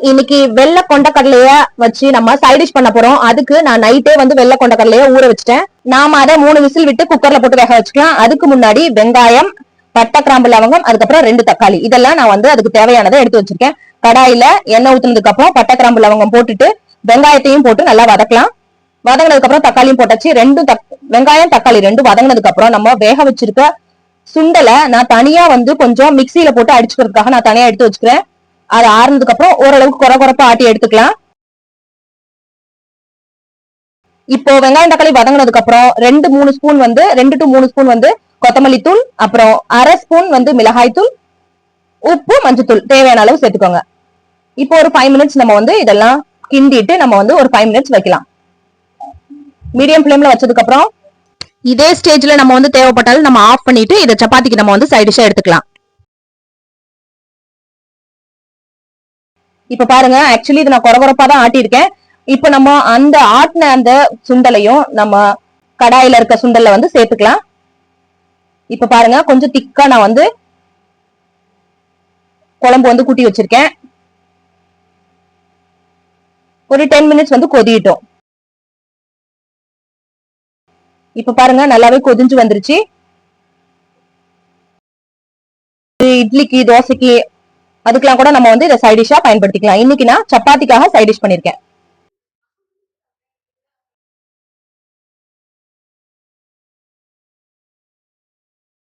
இன்னைக்கு வெள்ளை கொண்டக்கடலைய வச்சு நம்ம சைடிஷ் பண்ண போறோம். அதுக்கு நான் நைட்டே வந்து வெள்ளை கொண்டக்கடலைய ஊற வச்சிட்டேன். நாம அதை மூணு விசில் விட்டு குக்கர்ல போட்டு வேக வச்சுக்கலாம். அதுக்கு முன்னாடி வெங்காயம் பட்டை கிராம்பு லவங்கம் அதுக்கப்புறம் ரெண்டு தக்காளி. இதெல்லாம் நான் வந்து அதுக்கு தேவையானதை எடுத்து வச்சிருக்கேன். கடாயில எண்ணெய் ஊத்துனதுக்கு அப்புறம் பட்டை கிராம்பு லவங்கம் போட்டுட்டு வெங்காயத்தையும் போட்டு நல்லா வதக்கலாம். வதங்கினதுக்கு அப்புறம் தக்காளியும் போட்டாச்சு. ரெண்டும் தக்- வெங்காயம் தக்காளி ரெண்டும் வதங்கினதுக்கு அப்புறம் நம்ம வேக வச்சிருக்க சுண்டலை நான் தனியா வந்து கொஞ்சம் மிக்சியில போட்டு அடிச்சுக்கிறதுக்காக நான் தனியா எடுத்து வச்சுக்கிறேன். அது ஆறுனதுக்கு அப்புறம் ஓரளவுக்கு குறை குறைப்பா ஆட்டி எடுத்துக்கலாம். இப்போ வெங்காயம் தக்காளி வதங்கினதுக்கு அப்புறம் ரெண்டு மூணு ஸ்பூன் வந்து ரெண்டு டு மூணு ஸ்பூன் வந்து கொத்தமல்லி தூள் அப்புறம் அரை ஸ்பூன் வந்து மிளகாய் தூள் உப்பு மஞ்சத்தூள் தேவையான அளவு சேர்த்துக்கோங்க. இப்போ ஒரு ஃபைவ் மினிட்ஸ் நம்ம வந்து இதெல்லாம் கிண்டிட்டு நம்ம வந்து ஒரு ஃபைவ் மினிட்ஸ் வைக்கலாம். மீடியம் ஃப்ளேம்ல வச்சதுக்கு அப்புறம் இதே ஸ்டேஜ்ல நம்ம வந்து தேவைப்பட்டாலும் நம்ம ஆஃப் பண்ணிட்டு இதை சப்பாத்திக்கு நம்ம வந்து சைடிஷா எடுத்துக்கலாம். இப்ப பாருங்க ஆக்சுவலி இது நான் குறகுறப்பா தான் ஆட்டியிருக்கேன். இப்ப நம்ம அந்த ஆட்டின அந்த சுண்டலையும் நம்ம கடாயில இருக்க சுண்டல்ல வந்து சேர்த்துக்கலாம். இப்ப பாருங்க கொஞ்சம் திக்கா நான் வந்து குழம்பு வந்து கூட்டி வச்சிருக்கேன். ஒரு டென் மினிட்ஸ் வந்து கொதியிட்டோம். இப்ப பாருங்க நல்லாவே கொதிஞ்சு வந்துருச்சு. இட்லிக்கு தோசைக்கு அதுக்கெல்லாம் கூட நம்ம வந்து இதை சைடிஷா பயன்படுத்திக்கலாம். இன்னைக்கு நான் சப்பாத்திக்காக சைடிஷ் பண்ணிருக்கேன்.